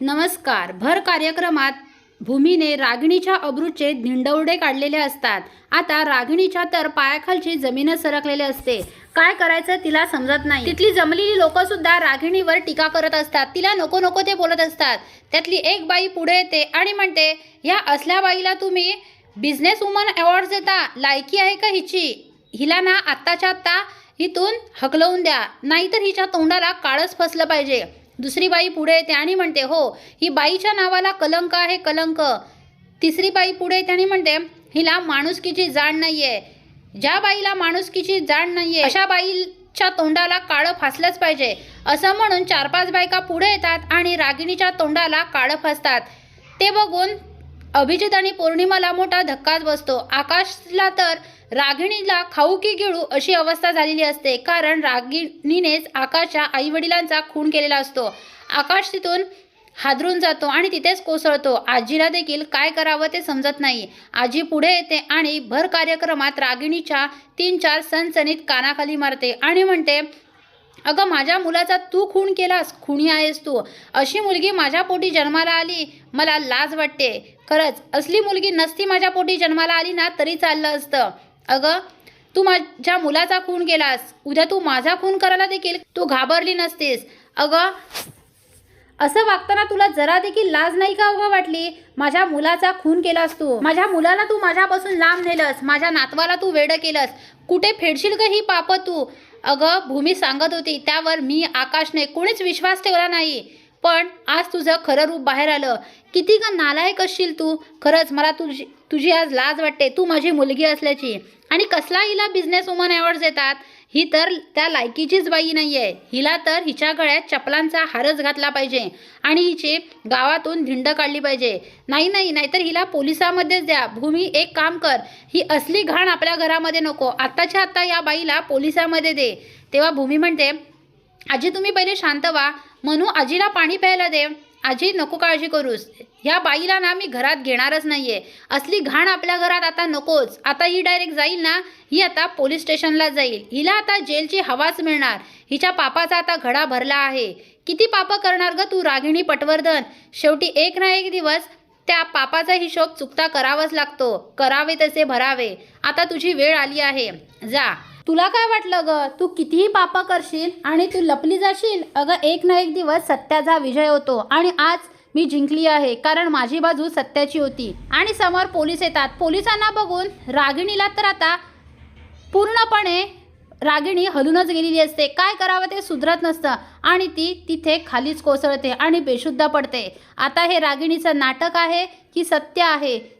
नमस्कार. भर कार्यक्रमात भूमीने रागिणीच्या अब्रूचे धिंडवडे काढलेले असतात. आता रागिणीच्या तर पायाखालची जमीनच सरकलेली असते. काय करायचं तिला समजत नाही. तिथली जमलेली लोक सुद्धा रागिणीवर टीका करत असतात. तिला नको नको ते बोलत असतात. त्यातली एक बाई पुढे येते आणि म्हणते ह्या असल्या बाईला तुम्ही बिझनेस वुमन अवॉर्ड देता? लायकी आहे का हिची? हिला ना आत्ताच्या आत्ता हितून हकलवून द्या. नाहीतर हिच्या तोंडाला काळच फसलं पाहिजे. दुसरी बाई पुढे येते आणि म्हणते हो ही बाईच्या नावाला कलंक आहे कलंक. तिसरी बाई पुढे येते आणि म्हणते हिला माणुसकीची जाण नाही आहे ज्या बाईला माणुसकीची जाण नाही आहे अशा बाईच्या तोंडाला काळं फासलंच पाहिजे. असं म्हणून चार पाच बायका पुढे येतात आणि रागिणीच्या तोंडाला काळं फासतात. ते बघून अभिजित आणि पौर्णिमाला मोठा धक्काच बसतो. आकाशला तर रागिणीला खाऊ की गिळू अशी अवस्था झालेली असते. कारण रागिणीनेच आकाशच्या आईवडिलांचा खून केलेला असतो. आकाश तिथून हादरून जातो आणि तिथेच कोसळतो. आजीला देखील काय करावं ते समजत नाही. आजी पुढे येते आणि भर कार्यक्रमात रागिणीच्या तीन चार सणसणीत कानाखाली मारते आणि म्हणते अगं माझ्या मुलाचा तू खून केलास खुणी आहेस तू. अशी मुलगी माझ्या पोटी जन्माला आली मला लाज वाटते. खरंच असली मुलगी नसती माझ्या पोटी जन्माला आली ना तरी चाललं असतं. अगं तू माझ्या मुलाचा खून केलास. उद्या तू माझा खून करायला देखील तू घाबरली नसतेस. अगं असं वागताना तुला जरा देखील लाज नाही का उभा वाटली? माझ्या मुलाचा खून केलास तू. माझ्या मुलाला तू माझ्यापासून लांब नेलंस. माझ्या नातवाला तू वेडं केलंस. कुठे फेडशील का ही पाप तू? अगं भूमी सांगत होती त्यावर मी आकाशने कोणीच विश्वास ठेवला नाही. पण आज तुझं खरं रूप बाहेर आलं. किती का नालायक असशील तू? खरंच मला तुझी तुझी आज लाज वाटते. तू माझी मुलगी असल्याची. आणि कसला हिला बिझनेस वुमन अवॉर्ड्स देतात ही तर त्या लायकीचीच बाई नाही आहे हिला तर हिच्या गळ्यात चपलांचा हारच घातला पाहिजे. आणि हिची गावातून धिंड काढली पाहिजे. नाही नाही नाहीतर हिला पोलिसामध्येच द्या. भूमी एक काम कर. ही असली घाण आपल्या घरामध्ये नको. आत्ताच्या आत्ता या बाईला पोलिसामध्ये दे. तेव्हा भूमी म्हणते आजी तुम्ही पहिले शांत व्हा. म्हणू आजीला पाणी प्यायला दे. आजी नको काळजी करूस. ह्या बाईला ना मी घरात घेणारच नाहीये. असली घाण आपल्या घरात आता नकोच. आता ही डायरेक्ट जाईल ना? ही आता पोलीस स्टेशनला जाईल. हिला आता जेलची हवाच मिळणार. हिच्या पापाचा आता घडा भरला आहे. किती पापं करणार ग तू रागिणी पटवर्धन? शेवटी एक ना एक दिवस त्या पापाचा हिशोब चुकता करावाच लागतो. करावे तसे भरावे. आता तुझी वेळ आली आहे. जा. तुला काय वाटलं ग? तू कितीही पापं करशील आणि तू लपली जाशील अगं एक ना एक दिवस सत्याचा विजय होतो. आणि आज मी जिंकली आहे कारण माझी बाजू सत्याची होती. आणि समोर पोलीस येतात. पोलिसांना बघून रागिणीला तर आता पूर्णपणे रागिणी हलूनच गेलेली असते. काय करावं ते सुधरत नसतं. आणि ती तिथे खालीच कोसळते आणि बेशुद्ध पडते. आता हे रागिणीचं नाटक आहे की सत्य आहे?